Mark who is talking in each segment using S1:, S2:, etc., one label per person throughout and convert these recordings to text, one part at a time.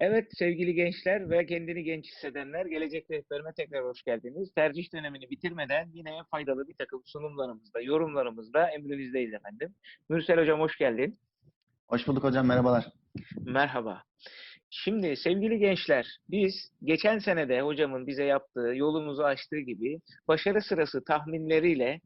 S1: Evet sevgili gençler ve kendini genç hissedenler gelecek rehberime tekrar hoş geldiniz. Tercih dönemini bitirmeden yine faydalı bir takım sunumlarımızda, yorumlarımızda emrinizdeyiz efendim. Mürsel Hocam hoş geldin.
S2: Hoş bulduk hocam, merhabalar.
S1: Merhaba. Şimdi sevgili gençler, biz geçen senede hocamın bize yaptığı, yolumuzu açtığı gibi başarı sırası tahminleriyle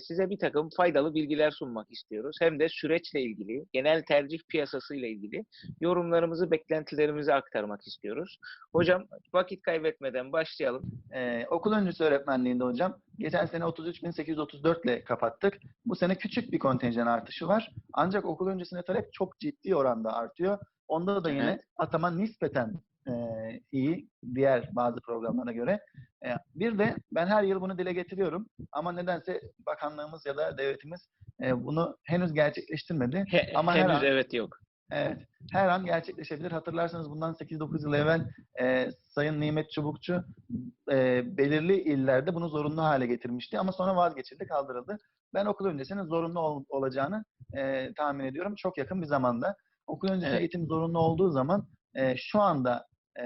S1: size bir takım faydalı bilgiler sunmak istiyoruz. Hem de süreçle ilgili, genel tercih piyasasıyla ilgili yorumlarımızı, beklentilerimizi aktarmak istiyoruz. Hocam vakit kaybetmeden başlayalım.
S2: Ee, okul öncesi öğretmenliğinde hocam, geçen sene 33.834 ile kapattık. Bu sene küçük bir kontenjan artışı var. Ancak okul öncesine talep çok ciddi oranda artıyor. Onda da yine
S1: Evet.
S2: atama nispeten e, iyi diğer bazı programlara göre. E, bir de ben her yıl bunu dile getiriyorum ama nedense bakanlığımız ya da devletimiz e, bunu henüz gerçekleştirmedi.
S1: He-
S2: Ama her
S1: henüz
S2: an-
S1: evet yok.
S2: Evet. Her an gerçekleşebilir. Hatırlarsanız bundan 8-9 yıl evvel e, Sayın Nimet Çubukçu e, belirli illerde bunu zorunlu hale getirmişti. Ama sonra vazgeçildi, kaldırıldı. Ben okul öncesinin zorunlu ol- olacağını e, tahmin ediyorum. Çok yakın bir zamanda. Okul öncesi
S1: Evet.
S2: eğitim zorunlu olduğu zaman e, şu anda e,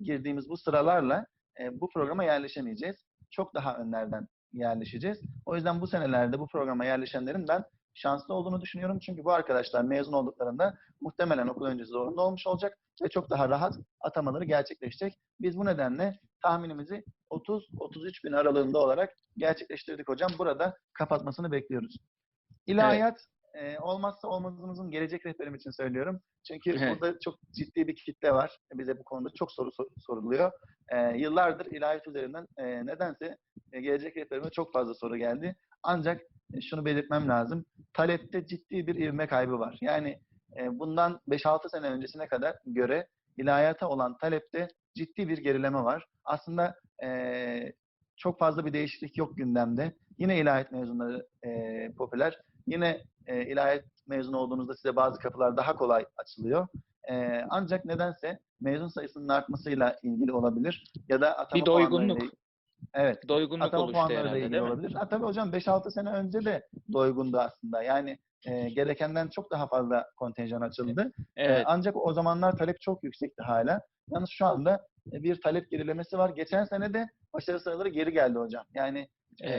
S2: girdiğimiz bu sıralarla e, bu programa yerleşemeyeceğiz. Çok daha önlerden yerleşeceğiz. O yüzden bu senelerde bu programa yerleşenlerin ben şanslı olduğunu düşünüyorum. Çünkü bu arkadaşlar mezun olduklarında muhtemelen okul öncesi zorunda olmuş olacak ve çok daha rahat atamaları gerçekleşecek. Biz bu nedenle tahminimizi 30-33 bin aralığında olarak gerçekleştirdik hocam. Burada kapatmasını bekliyoruz. İlahiyat e, olmazsa olmazımızın gelecek rehberim için söylüyorum. Çünkü
S1: Evet.
S2: burada çok ciddi bir kitle var. Bize bu konuda çok soru sor- soruluyor. E, yıllardır ilahiyat üzerinden e, nedense e, gelecek rehberime çok fazla soru geldi. Ancak e, şunu belirtmem lazım. Talepte ciddi bir ivme kaybı var. Yani e, bundan 5-6 sene öncesine kadar göre ilahiyata olan talepte ciddi bir gerileme var. Aslında e, çok fazla bir değişiklik yok gündemde. Yine ilahiyat mezunları e, popüler. Yine e, ilahiyat mezunu olduğunuzda size bazı kapılar daha kolay açılıyor. E, ancak nedense mezun sayısının artmasıyla ilgili olabilir. Ya da atama
S1: Bir doygunluk.
S2: puanlarıyla- Evet.
S1: Doygunluk
S2: Atama
S1: oluştu
S2: puanları da
S1: herhalde
S2: ilgili olabilir. Ha, tabii hocam 5-6 sene önce de doygundu aslında. Yani e, gerekenden çok daha fazla kontenjan açıldı. E,
S1: Evet.
S2: ancak o zamanlar talep çok yüksekti hala. Yalnız şu anda e, bir talep gerilemesi var. Geçen sene de başarı sıraları geri geldi hocam. Yani e,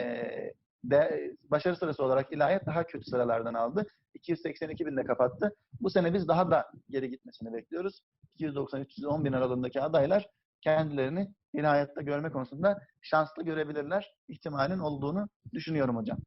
S2: de, başarı sırası olarak ilahiyat daha kötü sıralardan aldı. 282 binde kapattı. Bu sene biz daha da geri gitmesini bekliyoruz. 290-310 bin aralığındaki adaylar kendilerini ilahiyatta görme konusunda şanslı görebilirler. ihtimalin olduğunu düşünüyorum hocam.